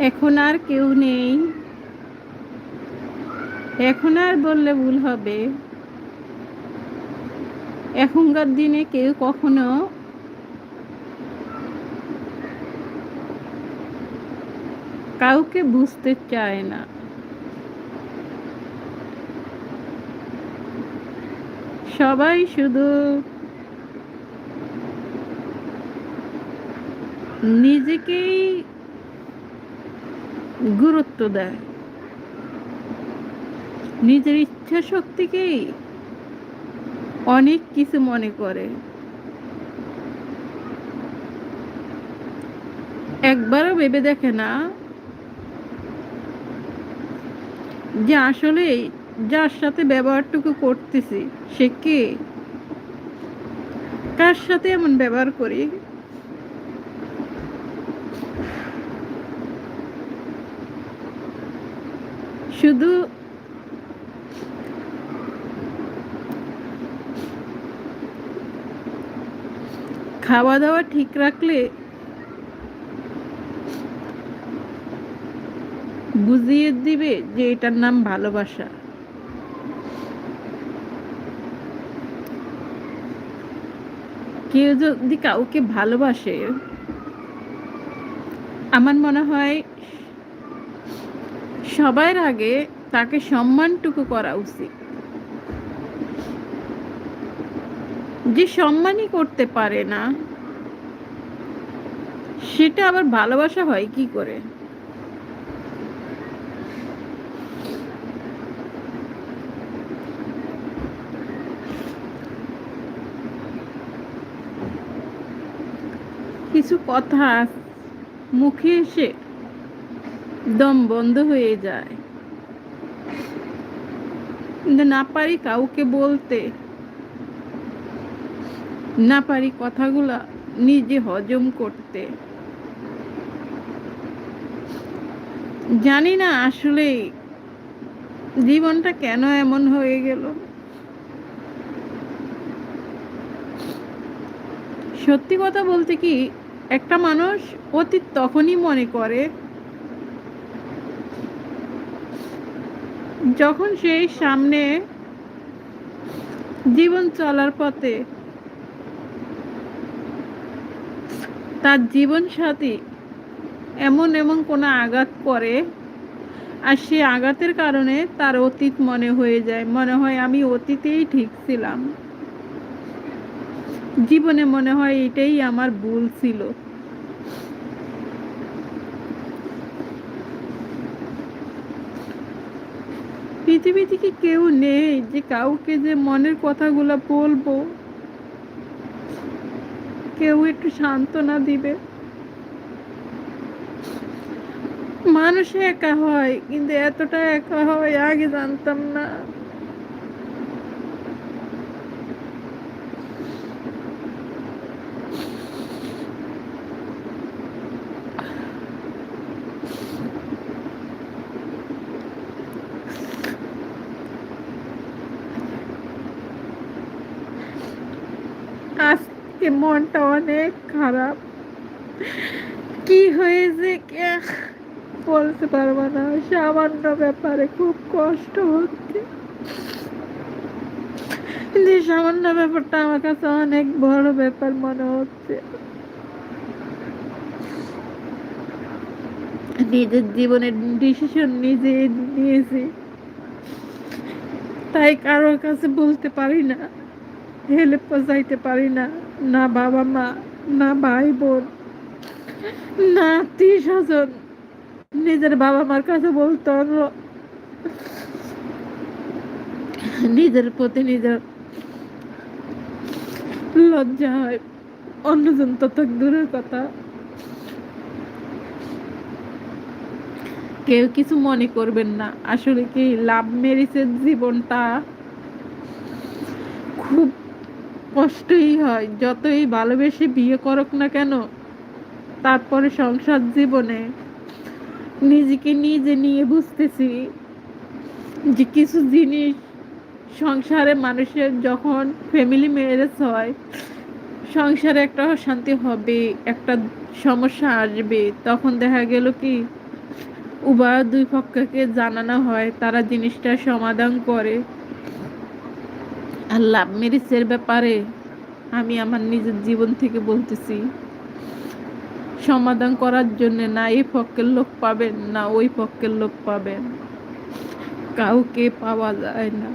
এখন আর কেউ নেই। এখন আর বললে ভুল হবে। এখনকার দিনে কেউ কখনো কাউকে বুঝতে চায় না। সবাই শুধু নিজেকেই গুরুত্ব দেয়। নিজের ইচ্ছা শক্তিকেই অনেক কিছু মনে করে। একবারও ভেবে দেখে না যে আসলে যার সাথে ব্যবহারটুকু করতেছি, সে কে? কার সাথে এমন ব্যবহার করি? শুধু খাওয়া দাওয়া ঠিক রাখলে বুঝিয়ে দিবে যে এটার নাম ভালোবাসা। কেউ যদি কাউকে ভালোবাসে, আমার মনে হয় সবার আগে তাকে সম্মানটুকু করা উচিত। যে সম্মানই করতে পারে না, সেটা আবার ভালোবাসা হয় কি করে? কিছু কথা মুখে এসে দম বন্ধ হয়ে যায়। কিন্তু না পারি কাউকে বলতে। না পারি কথাগুলা নিজে হজম করতে। জানি না আসলে জীবনটা কেন এমন হয়ে গেল। সত্যি কথা বলতে কি, একটা মানুষ অতীত তখনই মনে করে যখন সেই সামনে জীবন চলার পথে তার জীবন সাথী এমন এমন কোনো আঘাত করে, আর সে আঘাতের কারণে তার অতীত মনে হয়ে যায়। মনে হয় আমি অতীতেই ঠিক ছিলাম। জীবনে মনে হয় এটাই আমার ভুল ছিল। পৃথিবীতে কি কেউ নেই যে কাউকে যে মনের কথাগুলো বলব? কেউ একটু সান্ত্বনা দিবে? মানুষে একা হয়, কিন্তু এতটা একা হয় আগে জানতাম না। আজকে মনটা অনেক খারাপ। কি হয়েছে কে বলতে পারব না। সামান্য ব্যাপারে খুব কষ্ট হচ্ছে। যে সামান্য ব্যাপারটা আমার কাছে অনেক বড় ব্যাপার মনে হচ্ছে। নিজের জীবনের ডিসিশন নিজে নিয়েছি। তাই কারোর কাছে বলতে পারি না হেল্প চাইতে পারি না। না বাবা মা, না ভাই বোন, না আত্মীয় স্বজন নিজের বাবা মার কাছে বলতে, নিজের প্রতি নিজের লজ্জা হয়। অন্যজন তত দূরের কথা। কেউ কিছু মনে করবেন না। আসলে কি লাভ ম্যারেজের জীবনটা? খুব কষ্টই হয়, যতই ভালোবেসে বিয়ে করুক না কেন, তারপরে সংসার জীবনে নিজেকে নিজে নিয়ে বুঝতেছি যে কিছু জিনিস সংসারে মানুষের যখন ফ্যামিলি ম্যারেজ হয়, সংসারে একটা অশান্তি হবে, একটা সমস্যা আসবে, তখন দেখা গেল কি উভয় দুই পক্ষকে জানানো হয়, তারা জিনিসটা সমাধান করে। আর লাভ ম্যারেজের ব্যাপারে আমি আমার নিজের জীবন থেকে বলতেছি, সমাধান করার জন্য না এই পক্ষের লোক পাবেন, না ওই পক্ষের লোক পাবেন। কাউকে পাওয়া যায় না।